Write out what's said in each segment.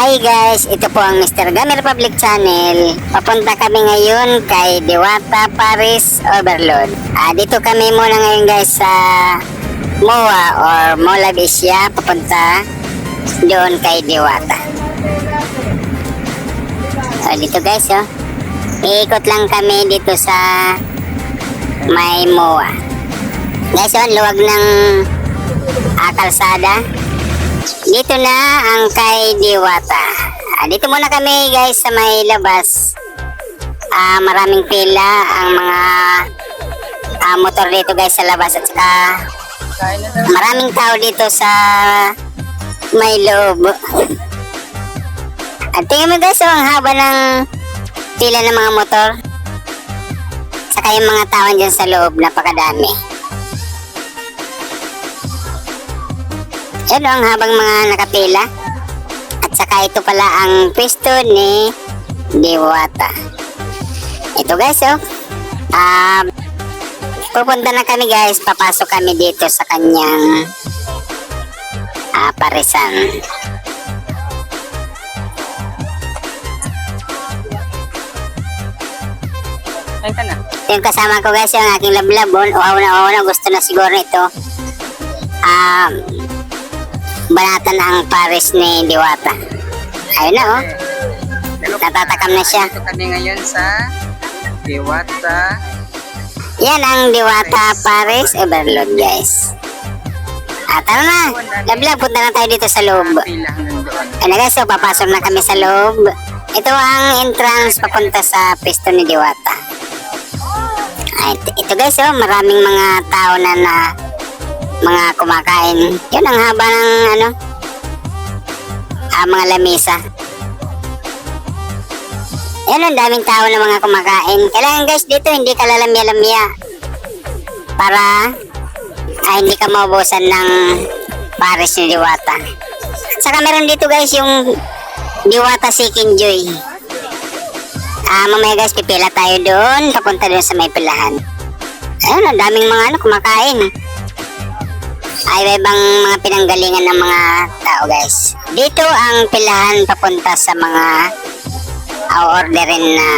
Hi guys, ito po ang Mr. Gamer Public Channel. Papunta kami ngayon kay Diwata Paris Overload. Ah, dito kami muna ngayon guys sa MOA or Mola Bisya papunta doon kay Diwata. So dito guys oh. Iikot lang kami dito sa may MOA. Guys oh, luwag ng ah, kalsada. Dito na ang kay Diwata. Ah, dito muna kami guys sa may labas. Ah, maraming pila ang mga ah, motor dito guys sa labas at saka maraming tao dito sa may loob. At tingnan mo guys, oh, ang haba ng pila ng mga motor. Saka yung mga tao dyan sa loob, napakadami. Yan ang habang mga nakapila. At saka ito pala ang pwesto ni Diwata. Ito guys oh. Um, pupunta na kami guys. Papasok kami dito sa kanyang ah, parisan. Ayun na. Yung kasama ko guys, yung aking lablabon, o na o na gusto na siguro ito. Um, banatan na ang pares ni Diwata. Ayun na oh. Natatakam na siya. Ito kami ngayon sa Diwata. Yan ang Diwata Paris Overload guys. Ah, tara na. Lablab, punta na tayo dito sa loob. Ano guys, so papasok na kami sa loob. Ito ang entrance papunta sa pwesto ni Diwata. Ito, ito guys, oh, maraming mga tao na na mga kumakain. Yun ang haba ng ano, ah, mga lamesa. Yan ang daming tao na mga kumakain. Kailangan guys dito hindi ka lalamya-lamya para ay hindi ka maubusan ng pares ni Diwata. At saka meron dito guys yung Diwata Seeking Joy. Ah, mamaya guys pipila tayo doon, papunta doon sa may pilahan. Ayun, ang daming mga ano kumakain. Ay, may ibang mga pinanggalingan ng mga tao guys. Dito ang pilahan papunta sa mga uh, orderin na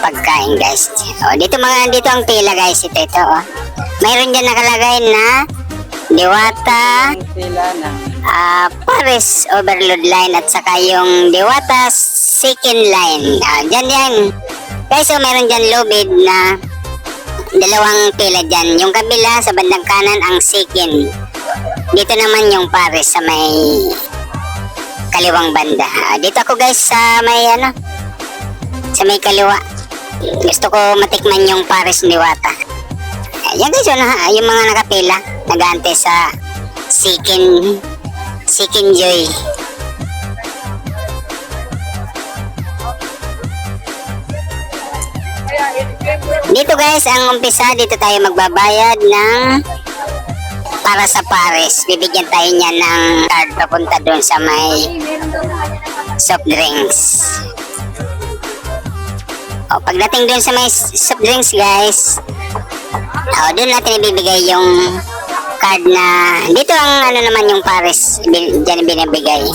pagkain guys. O, dito mga dito ang pila guys. Ito ito oh. Mayroon diyan nakalagay na Diwata pila ng ah Paris Overload Line at saka yung Diwata Second Line. Ah, dyan yan. Guys, so meron dyan lobid na dalawang pila dyan. Yung kabila sa bandang kanan ang second. Dito naman yung Paris sa may kaliwang banda. Ah, dito ako guys sa may ano sa may kaliwa. Gusto ko matikman yung Paris Diwata. Ayan guys, yun, ha, yung mga nakapila, nag sa Sikin, Sikin Joy. Dito guys, ang umpisa, dito tayo magbabayad ng para sa Paris. Bibigyan tayo niya ng card papunta doon sa may soft drinks. O, pagdating doon sa may soft drinks guys, o, doon natin ibibigay yung card na, dito ang ano naman yung Paris, dyan binibigay.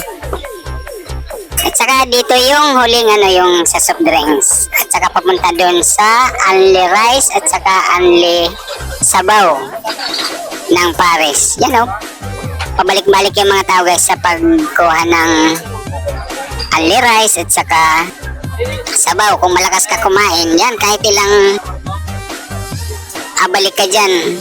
At saka dito yung huling ano yung sa soft drinks. At saka papunta doon sa only rice at saka only sabaw ng Paris. Yan o. Pabalik-balik yung mga tao guys sa pagkuha ng only rice at saka sabaw. Kung malakas ka kumain, yan kahit ilang abalik ka dyan.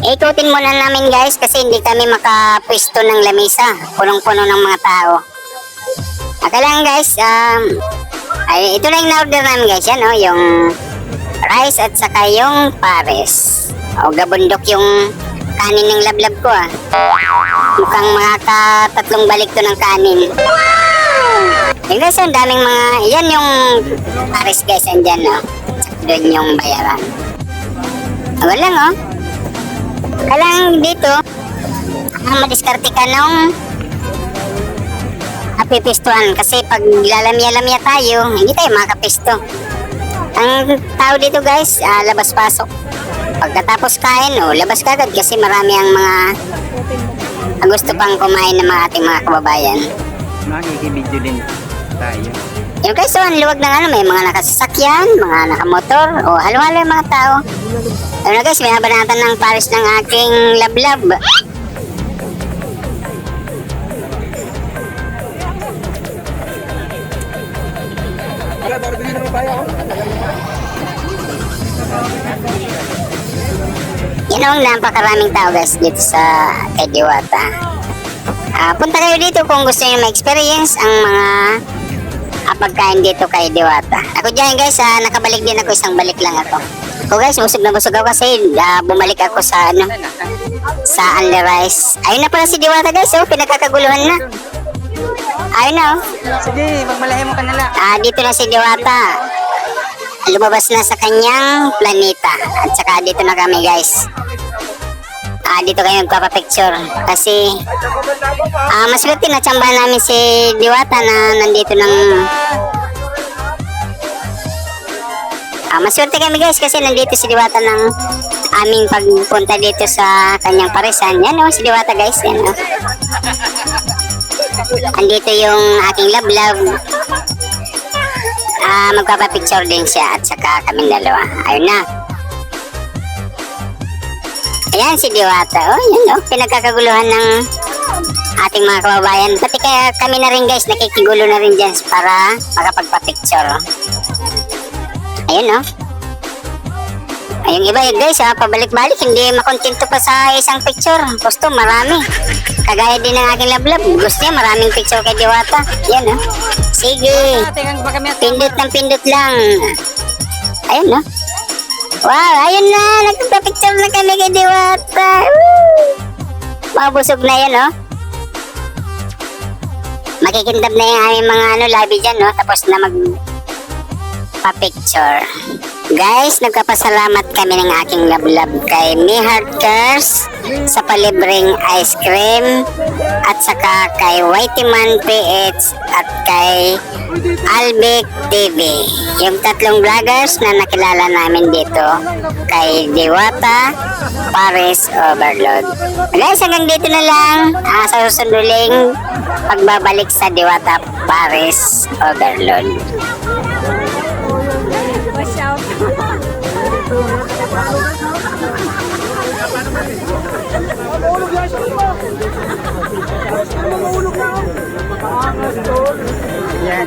Ikutin muna namin guys kasi hindi kami makapwesto ng lamisa. Punong-puno ng mga tao. Aka lang guys, um, ay, ito na yung na-order namin guys. Yan oh, yung rice at saka yung pares. O gabundok yung kanin ng lablab ko ah. Mukhang makakatatlong balik to ng kanin. Yung guys, ang daming mga, yan yung pares guys, andyan oh. Doon yung bayaran. Wala lang oh. Kailangan dito, ang madiskarte ka nung napipistuhan kasi pag lalamya-lamya tayo, hindi tayo makapisto. Ang tao dito guys, ah, labas-pasok. Pagkatapos kain, oh, labas ka agad kasi marami ang mga ang gusto pang kumain ng mga ating mga kababayan. Makikibidyo din tayo. Yung guys, so, ang luwag ng ano, may mga nakasasakyan, mga nakamotor, o halo-halo yung mga tao. Ano guys, may habanatan ng Paris ng aking lablab. Yan ang napakaraming tao guys dito sa kay Diwata. Ah, punta kayo dito kung gusto niyo ma-experience ang mga pagkain dito kay Diwata. Ako dyan guys, ah, nakabalik din ako, isang balik lang ako. O guys, busog na busog ako kasi ah, bumalik ako sa ano, sa Only Rice. Ayun na pala si Diwata guys, oh, pinagkakaguluhan na. Ayun na, oh. Sige, magmalahi mo ka na lang. Ah, dito na si Diwata. Lumabas na sa kanyang planeta. At saka dito na kami guys. Ah, dito kayo magpapapicture. Kasi ah, mas swerte na tsamba namin si Diwata na nandito ng Ah, maswerte kami guys kasi nandito si Diwata ng aming pagpunta dito sa kanyang parisan. Yan oh, si Diwata guys. Yan oh. Andito yung aking love-love. Ah, magpapapicture din siya at saka kaming dalawa. Ayun na. Ayan si Diwata. Oh, yan oh. Pinagkakaguluhan ng ating mga kababayan. Pati kaya kami na rin guys, nakikigulo na rin dyan para makapagpapicture. Oh. Ayun oh. Ayun iba yun guys, ah, pabalik-balik, hindi makontento pa sa isang picture. Gusto, marami. Kagaya din ng aking lablab. Gusto niya, maraming picture kay Diwata. Yan oh. Sige. Ah, at Pindot ng pindot lang. Ayun no. Wow, ayun na. Nagpapicture na kami kay Diwata. Woo! Mabusog na yan, no? Makikindab na yung aming mga ano, labi dyan, no? Tapos na mag pa-picture. Guys, nagkapasalamat kami ng aking lablab kay Me Heart Cares sa palibreng ice cream at saka kay Whiteyman PH at kay Albic TV. Yung tatlong vloggers na nakilala namin dito kay Diwata Paris Overload. Guys, hanggang dito na lang ah, sa susunduling pagbabalik sa Diwata Paris Overload. Yan,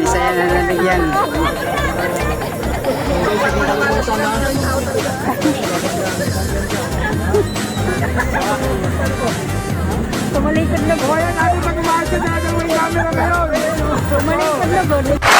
isa yan na nabigyan. Tumalikod na po. Kaya natin pag umaasa na yung camera ngayon. Tumalikod na po.